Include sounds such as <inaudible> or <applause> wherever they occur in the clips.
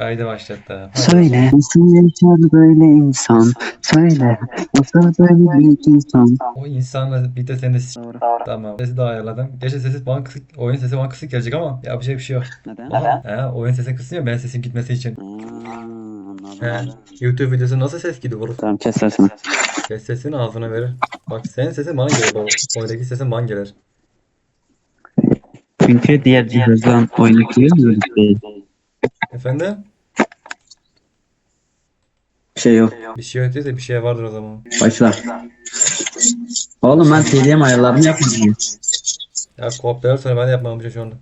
Haydi başlattı. Söyle nasıl yaşar böyle insan Söyle nasıl böyle büyük insan O insanla bir de seni de s- Tamam. Sesi de ayarladım. Gerçi sesi bana kısık, oyun sesi bana kısık gelecek ama yapacak bir şey yok. Neden? He, oyun sesi kısıyor ben sesin gitmesi için. Aa, He, anladım YouTube videosu nasıl ses gidiyor oğlum? Tamam kes sesini Kes sesini ağzına verir. Bak senin sesin bana gelir baba. Oradaki sesin bana gelir. Çünkü diğer cihazdan oynatıyor böyle Efendim? Bir şey yok Bir şey yok değilse bir şey vardır o zaman. Başla Oğlum ben TDM ayarlarını yapmadım Ya kopyalar sonra ben de yapmamışım şu anda.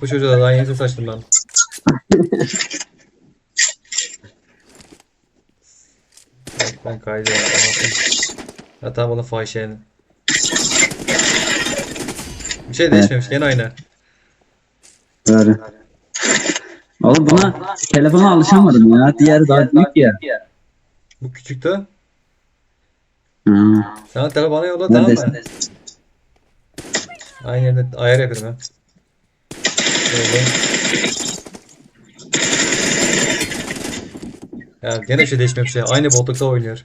Bu çocuğa da daha yeni ses açtım ben. Bak ben kaydı yapamadım. Ya tamam oğlum fahişe yani. Bir şey değişmemiş gene aynı. Böyle Oğlum buna telefona alışamadım ya diğer daha büyük ya Bu küçüktü. Hı. Sana telefonu yolla tamam mı? Neredesin? Aynı yerde ayar yapıyorum ben. Böyle. Ya gene bir şey değişmemiş ya. Aynı bollukta oynuyor.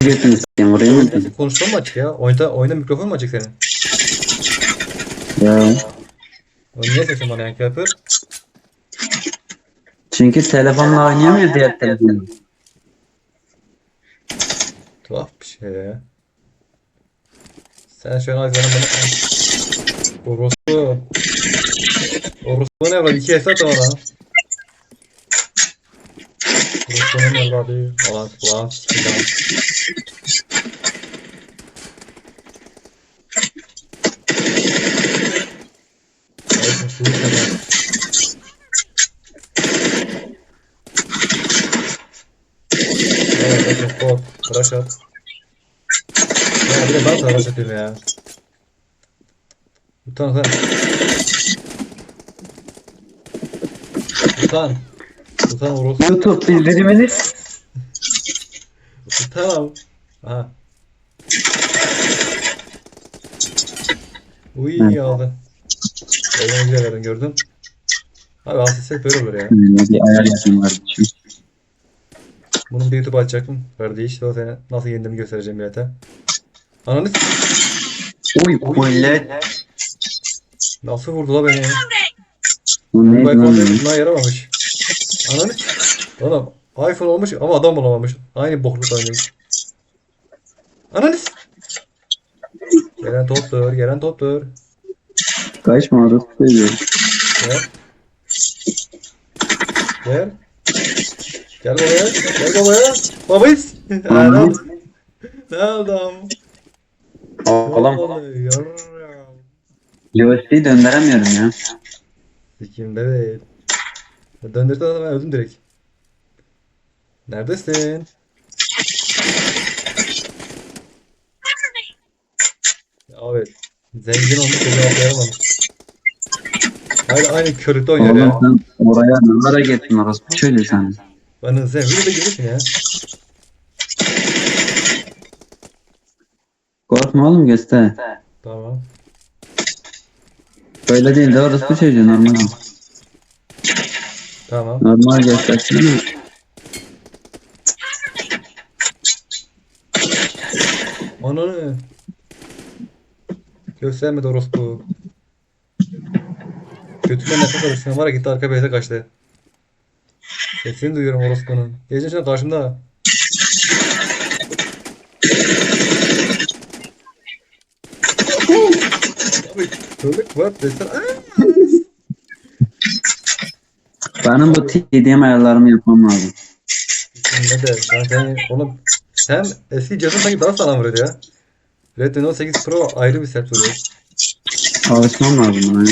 Götünü s**eyim oraya mı Oyunda konuşma mı açık ya? Oyunda, oyunda mikrofon mu açık senin? Ya niye sesin bana yankı yapıyor? Çünkü telefonla oynayamıyor diğer telefonu Tuhaf bir şey ya. Sen şu an benim bana... Orospu. Orospu ne var? İki hesap var ha. Orospu'nun evladı. Ulan ulan suyu sever. Evet, evet, bot. Rush at. Ya bir de ben sana rush atayım ya. Utan utan. Utan. Utan orospu. YouTube bildiriminiz Utan. Aha. Uy aldı. Güzel verdin gördün. Abi hassasiyet böyle olur ya. bir ayar yapayım kardeşim. Bunu bir YouTube açacaktım. Kardeş o seni nasıl yendiğimi göstereceğim millete. Ananı Uy millet. nasıl vurdu la beni? Bu ne Bu lan buna yaramamış. Ananı Oğlum iPhone olmuş ama adam bulamamış. Aynı bokluk oynuyor. Ananı Gelen toptur, gelen toptur. Kaçma orası söylüyor. Gel. Gel. Gel babaya, gel babaya. Babayız. Adam. Ne adam? Oğlum Oluyor. USB'yi döndüremiyorum ya. Sikimde değil. Döndürdü adamı ben öldüm direkt. Neredesin? Evet. Zengin olmuş bir cevap Hayır aynı körükte oynuyor Oğlum ya. sen oraya ne ara gittin orası çocuğu sen. Bana bir de gelirsin ya. Korkma oğlum göster. Tamam. Böyle değil de orası çocuğu normal. Tamam. Normal göstersene. Ananı. Göstermedi orospu. Kötüden nefes alışına var ya gitti arka beyze kaçtı. Sesini duyuyorum orospunun. Şu an karşımda. Çocuk var desene. Benim bu TDM ayarlarımı yapmam lazım. Ne de seni oğlum sen eski cihazın sanki daha sağlam vuruyordu ya. Redmi Note 8 Pro ayrı bir set vuruyor. Alışmam lazım buna.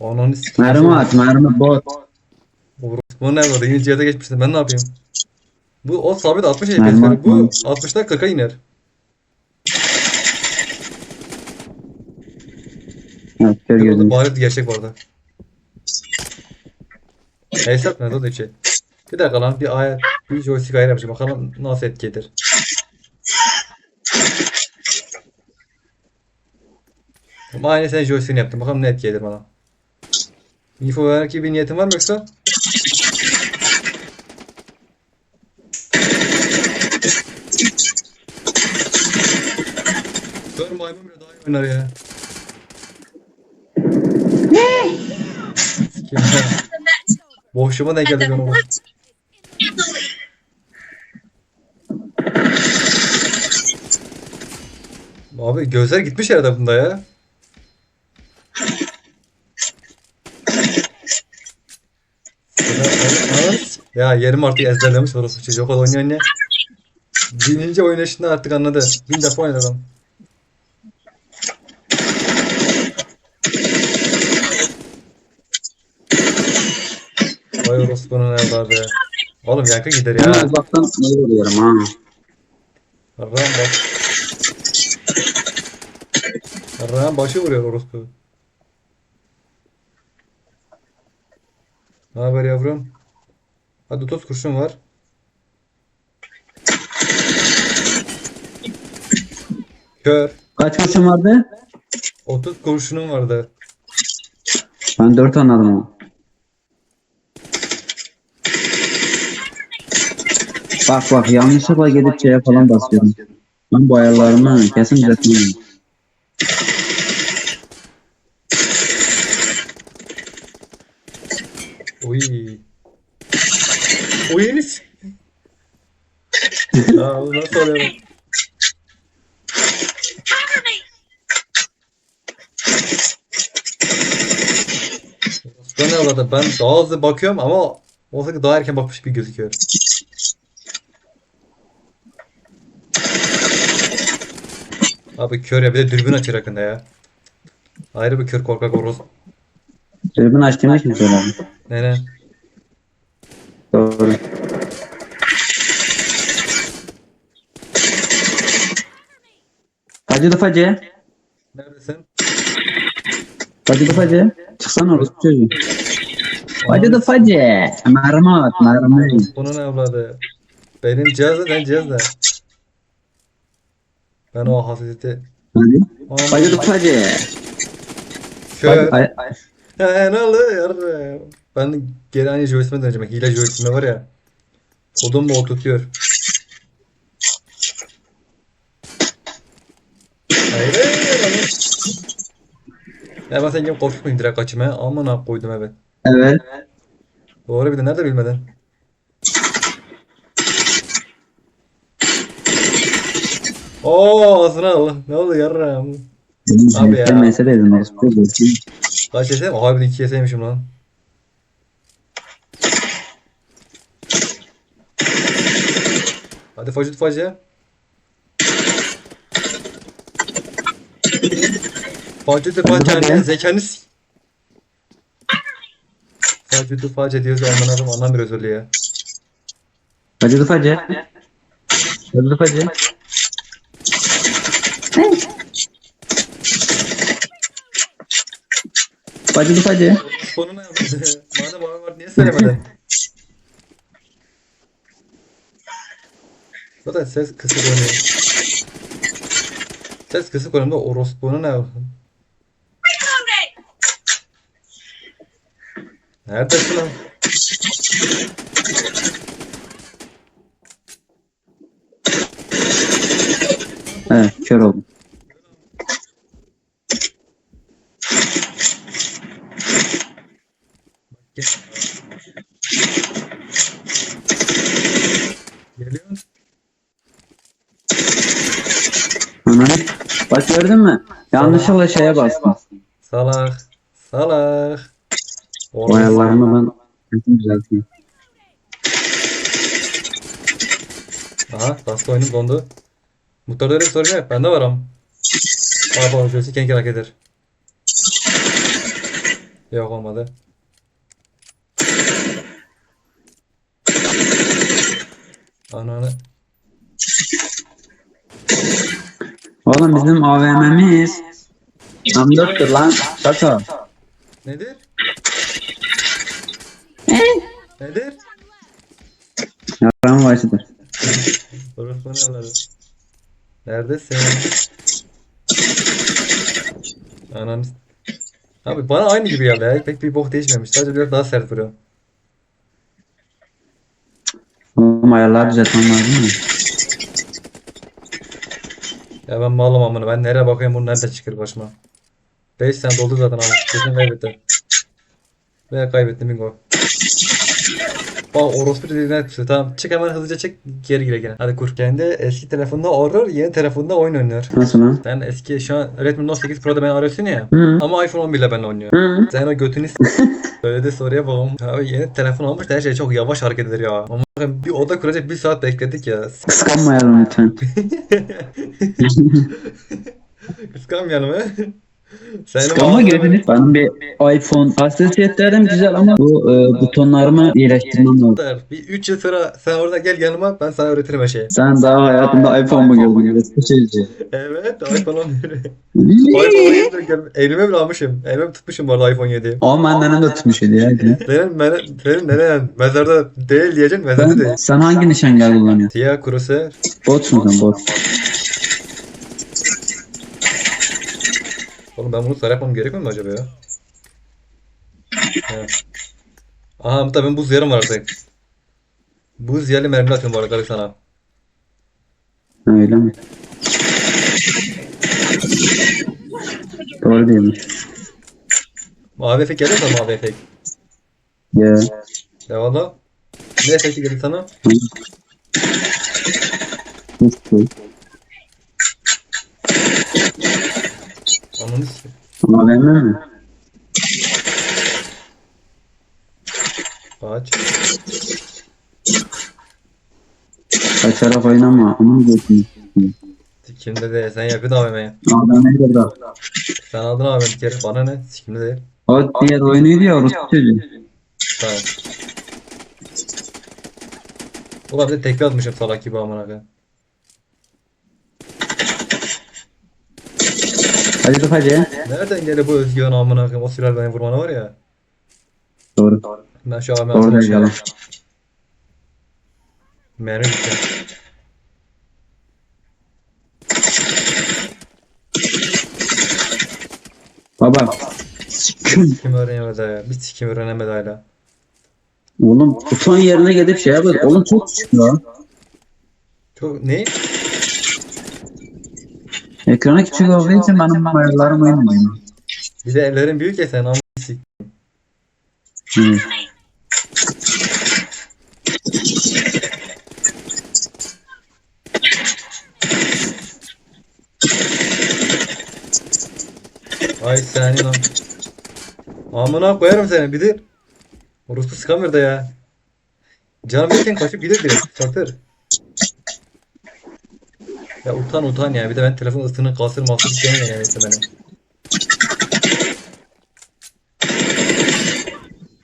Ananı sikeyim. Mermi at mermi bot. Bu ne var? Yeni cihaza geçmişsin. Ben ne yapayım? Bu o sabit 60 Ben FPS. Bu 60'dan 40'a iner. Evet gözüm. bariz gerçek bu arada. Hesap ne da şey. Bir dakika lan bir ayar, bir joystick ayar yapacağım. Bakalım nasıl etki eder. Ama aynı sen joystick'ini yaptın. Bakalım net gelir bana. Info vermek gibi bir niyetin var mı yoksa? Gör maymun bile daha iyi oynar ya. Sikim ya. Boşluğuma denk geldi benim o. Abi gözler gitmiş herhalde bunda ya. Ya yerim artık ezberlemiş orası çocuğu. O kadar oynuyor oynuyor. Bininci oynayışında artık anladı. Bin defa oynadı adam. Vay orospunun evladı. Oğlum yankı gider Ben ya. uzaktan ne vuruyorum ha. Ram bak. Ram başı vuruyor orospu. Ne haber yavrum? Hadi 30 kurşun var. Kör. Kaç kurşun vardı? 30 kurşunum vardı. Ben 4 anladım ama. Bak bak yanlışlıkla gidip şeye falan basıyorum. Ben bu ayarlarımı kesin düzeltmeliyim. Oy. Oy Enis. Aa, bu ne avladı? Ben daha hızlı bakıyorum ama olsa ki daha erken bakmış gibi gözüküyor. Abi kör ya bir de dürbün açıyor hakkında ya. Ayrı bir kör korkak horoz. Tribün açtığımı kim söyledi? Ne ne? Doğru. Hacı Dıfacı. Neredesin? Hacı Dıfacı. Çıksana orası çocuğu. Hacı Dıfacı. Mermat, mermat. Bunun evladı. Benim cihaz da ben cihaz da. Ben o. Hadi. Aman, Hacı Dıfacı. Kör. Ay- ay- He ne oluyor? Ben geri aynı joystick'e döneceğim. Hile joystick'ime var ya. Kodum mu o Ya ben sen gibi korkutmayayım direkt kaçıma. Amına koydum evet. Evet. Doğru bir de nerede bilmeden. Oo ağzına al. Ne oldu yarram? Abi ya. Orası çocuğu. Kaç yesem? Abi iki yeseymişim lan. Hadi facı facı. Facı da facı anne zekanız. Facı da facı diyoruz ya aman abim anlamıyoruz öyle ya. Hacı Dıfacı. Hacı Dıfacı. Hacı Dıfacı. Konu ne yaptı? <laughs> Madem var var niye söylemedin? Zaten ses kısık oynuyor. Ses kısık oynuyor da orospunun ne yaptı? Neredesin lan? Evet, kör oldum. Gel. Geliyorsun. Ana. Bak gördün mü? Yanlışlıkla şeye bastım. Salak. Salak. Kendim düzelteyim. Aha, bastı oyunum dondu. Muhtarda öyle bir sorun yok. Bende var am. Abi o göğsü kendi hak eder. Yok olmadı. Ananı. Oğlum bizim AVM'miz M4'tür lan. Şaka. Nedir? Nedir? Yaran başıdır. Orası ne evladı? Neredesin? Ananı. Abi bana aynı gibi geldi ya. Pek bir bok değişmemiş. Sadece biraz daha sert vuruyor. Oğlum ayarlar düzeltmem lazım mı? Ya ben malım amına. Ben nereye bakayım bunu nerede çıkar başıma. 5 sene doldu zaten ama. Kesin kaybetti. Veya kaybetti bingo. Bak orospu dediğine etmişti. Tamam çık hemen hızlıca çık geri gire gene. Hadi kur. Kendi eski telefonunda horror, yeni telefonunda oyun oynuyor. Nasıl lan? Sen eski şu an Redmi Note 8 Pro'da beni arıyorsun ya. Hı. Ama iPhone 11 ile benimle oynuyor. Hı. Sen o götünü <laughs> Böyle de soruya bakalım. Abi yeni telefon almış da her şey çok yavaş hareket eder ya. Ama bir oda kuracak bir saat bekledik ya. Kıskanmayalım lütfen. <laughs> Kıskanmayalım he. Kıskanma ağzını- gözünü. Benim bir iPhone hassasiyetlerim güzel ama bu e, butonlarımı iyileştirmem lazım. Bir 3 yıl sonra sen orada gel yanıma ben sana öğretirim her şeyi. Sen daha hayatında iPhone mu gördün? Eski şeyci. Evet iPhone 11. iPhone 7 gel- elime bile almışım. Elime tutmuşum bu arada iPhone 7'yi. Ama benden de tutmuş idi ya. Benim, senin neren mezarda değil diyeceksin mezarda Ben, değil. sen hangi nişangah kullanıyorsun? Siyah kurusu. Botsun sen bot. Oğlum ben bunu sarı yapmam gerekmiyor mu acaba ya? <laughs> He. Aha da benim buz yarım var artık. Buz yerli mermi atıyorum bu arada sana. Öyle mi? Doğru değilmiş. Mavi efekt geldi mi sana mavi efekt? Ya. Ya valla. Ne efekti geldi sana? Hiç s- Ama benim mi? Ağaç. Kaçarak oynama. Aman diyorsun. Sikimde de sen yapıyordun AVM'yi. Adam neydi bırak. Sen aldın AVM bir kere. Bana ne? Sikimde değil. O diğer oyunuydu ya orası çocuğu. Tamam. Ulan bir de tekli atmışım salak gibi amına koyayım. Hadi dur hadi. Nereden geldi bu özgüven amına koyayım? O silah beni vurmana var ya. Doğru. Ben şu AVM Doğru atmışım. yalan. Mermi bitti. Baba. Sikim öğrenemedi ya. Bir sikim öğrenemedi hala. Oğlum buton yerine gelip şey yapıyor. Oğlum çok lan. Çok ne? Ekranı küçük olduğu için benim ayarlarım oynamıyor. Bir de ellerin büyük ya sen ama sik. Hı. Ay senin lan. Amına koyarım seni bir de. Orospu sıkamıyor da ya. Canım yokken kaçıp gider direkt. Satır. Ya utan utan ya. Bir de ben telefon ısını kasır masır diyeceğim yani beni.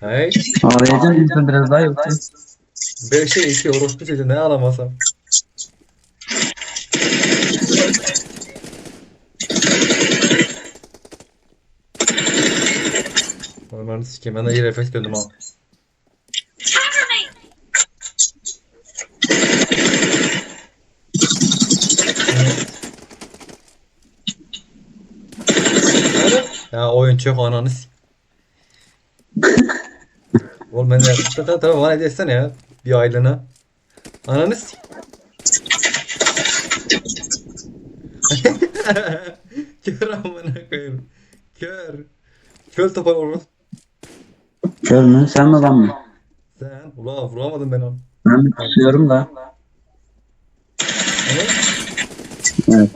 Hey. Ağlayacağım insan biraz daha yoksa. 5'e 2 orospu çocuğu ne alamasam. Normalde sikeyim. Ben de iyi refleks döndüm ha. Çok ananı s- Oğlum ben de tamam tamam bana hediye etsene ya. Bir aylığına. Ananı s- <laughs> Kör amına koyayım. Kör. Kör topal olur. Kör mü? Sen mi ben mi? Sen. Ula vuramadım ben onu. Ben tutuyorum da. Ne? Evet.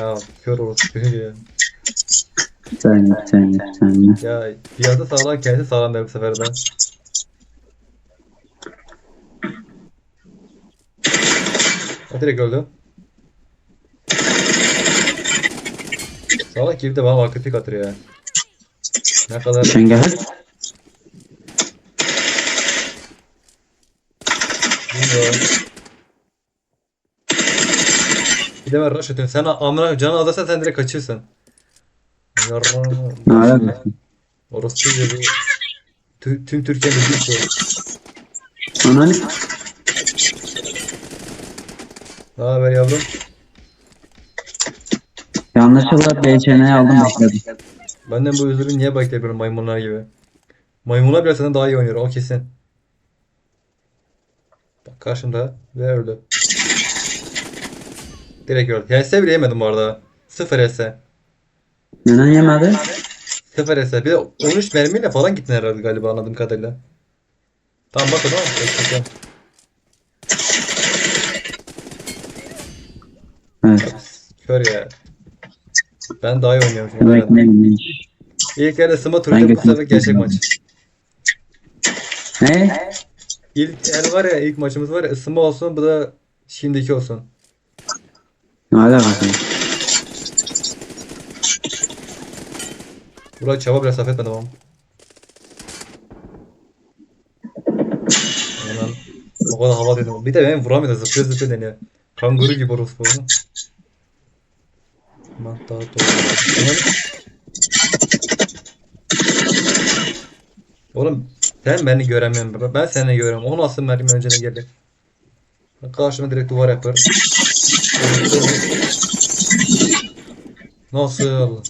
Ya kör ya. Sen git sen git sen git. Ya bir adı sağlam kendisi sağlam be bu sefer de. O direkt öldü. Salak gibi de bana vakıflık atıyor ya. Ne kadar Şengahar. bilmiyorum. Bir de ben rush atıyorum. Sen amına canın azalsa sen direkt kaçıyorsun. Yarrağım. Ne alakası? Orospu gibi. Tü- Tüm Türkiye'nin bir şey. Ananı Ne haber yavrum? yanlışlıkla BCN'yi aldım bekledim. Benden bu özürü niye bekliyorum maymunlar gibi? Maymunlar bile senden daha iyi oynuyor o kesin. Bak karşımda ve öldü. Direkt öldü. HS bile yemedim bu arada. 0 HS. Neden yemedi? 0 HS. Bir de 13 mermiyle falan gittin herhalde galiba anladığım kadarıyla. Tamam bak o zaman. Bekle. Evet. Kör ya. Ben daha iyi oynuyorum şimdi. Demek neymiş? İlk yerde sıma Ben bu sefer götürdüm. gerçek maç. Ne? İlk el var ya ilk maçımız var ya ısınma olsun bu da şimdiki olsun. Ne alakası? var? Burayı çaba biraz affetmedim ama. Hemen o kadar hava dedim. Bir de benim vuramıyor zıplıyor zıplıyor deniyor. Kanguru gibi orospu. Aman daha doğru. Oğlum sen beni göremiyorsun. Ben seni görüyorum. O nasıl mermi öncene geldi? Karşıma direkt duvar yapar. Nasıl?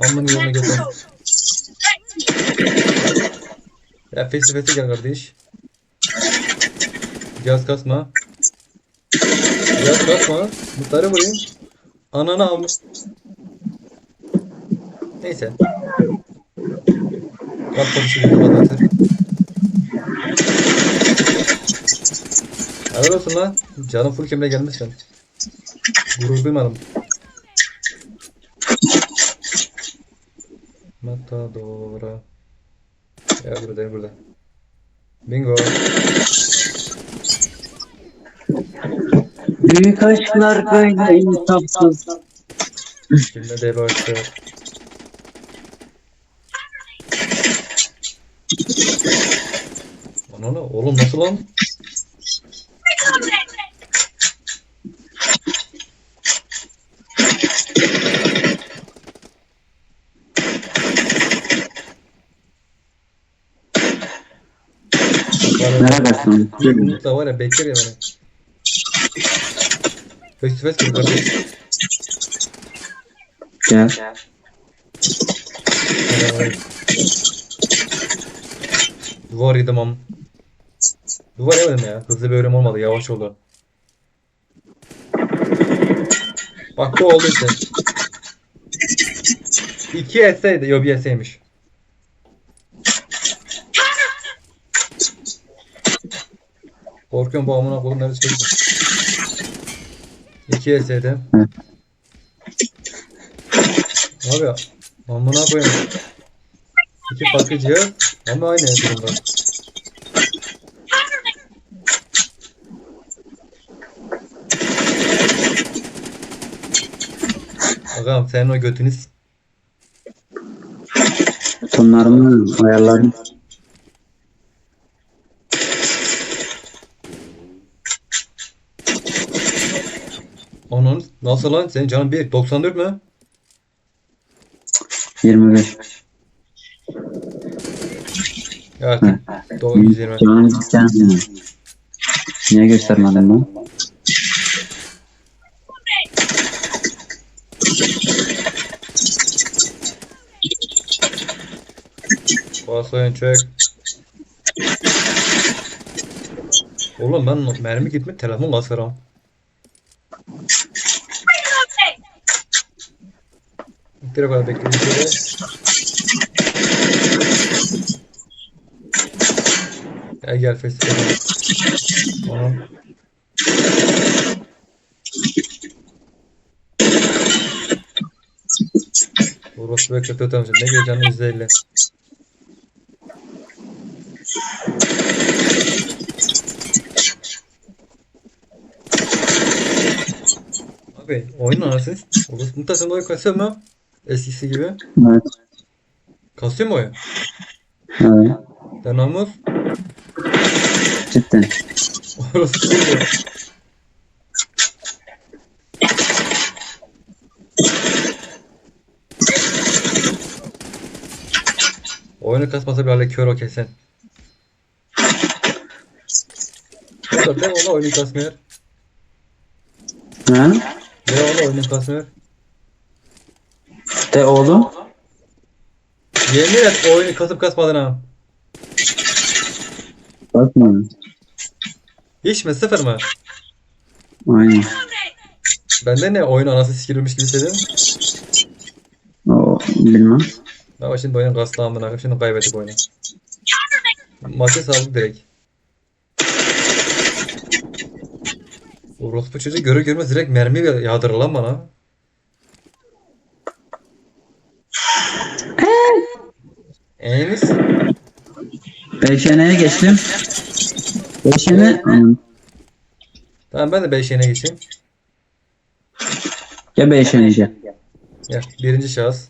Amın yolunu getir. Ya face to face'e gel kardeş. Gaz kasma. Gaz kasma. Muhtarı vurayım. Ananı almış. Neyse. Kalk gibi kapatır. Helal olsun lan. Canım full kemle gelmişsin. Gurur duymadım. Matadora. Ya burada burada. Bingo. Büyük aşklar böyle insafsız. Şimdi de başlıyor. Ananı oğlum nasıl lan? Nereye kaçtın? Umut da var ya bekler ya beni. Face to face kardeş. Gel. Ee, Duvar yedim am. Duvar yemedim ya. Hızlı bir ölüm olmadı. Yavaş oldu. Bak bu oldu işte. 2 etseydi. Yok bir etseymiş. Korkuyorum bu amına koyayım nerede çıkacak? 2 etseydi. Evet. Abi amına koyayım. İki farklı cihaz ama aynı durumda. Bakalım senin o götünüz Tonlarımı ayarladım. onun nasıl lan senin canın bir 94 mü? 25. Ya artık doğru 120. Canım cidden mi? Niye göstermedin lan? Bas oyun çök. Oğlum ben mermi gitme telefon kasarım. Direkt kadar bekliyorum şöyle. Gel gel festival. Tamam. Orası bekle tutamazsın. Ne geleceğini izleyle. Abi oyun anasını. Orası muhtemelen oyun kasıyor mu? Eskisi gibi. Evet. Kasıyor mu oyun? Evet. Denamız. Cidden. Orası değil. Oyunu kasmasa bile kör o kesin. Mi ona oyunu kasmıyor. Ha? Ne ona oyunu kasmıyor. De oğlum. Yemin et oyunu kasıp kasmadın ha. Bakma. Hiç mi? Sıfır mı? Aynen. Bende ne oyun anası sikilmiş gibi hissediyorum. O bilmem. Ama şimdi oyun kastı amına koyayım. Şimdi kaybettik oyunu. Maçı saldık direkt. Orospu çocuğu görür görmez direkt mermi yağdırır lan bana. İyi misin? Beşene'ye geçtim. Beşene... Aman. Tamam ben de 5 yene geçeyim. Ya Beşene'ye. Ya birinci şahıs.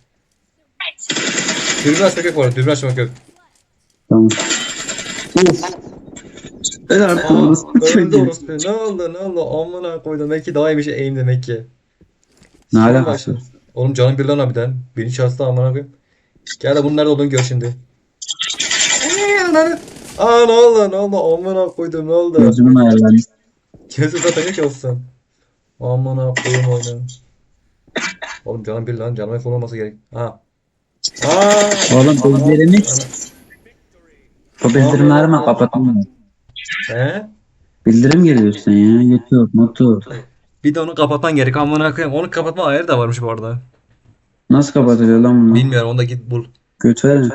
Dürbün açmak yok bu arada. Dürbün açmak yok. Tamam. Of. Ben artık öldü orospu. Ne oldu ne oldu? Amına koydum. Belki daha iyi bir şey aim demek ki. Ne alakası? Oğlum canım bir lan abiden. Birinci şahısta amına koyayım. Gel de nerede olduğunu gör şimdi. Aa ne oldu ne oldu? Amına koydum ne oldu? Gözümün ayarlandı. Gözü zaten yok olsun. Amına koyayım oyunu. Oğlum canım bir lan. Canıma full olması gerek. Ha. Aa. Oğlum gözlerimi... Ana- O bildirimlerimi kapatmam. He? Bildirim geliyor sen ya. YouTube, YouTube. Bir de onu kapatman gerek amına koyayım. Onu kapatma ayarı da varmış bu arada. Nasıl kapatılıyor lan bunu? Bilmiyorum onu da git bul. Götürelim.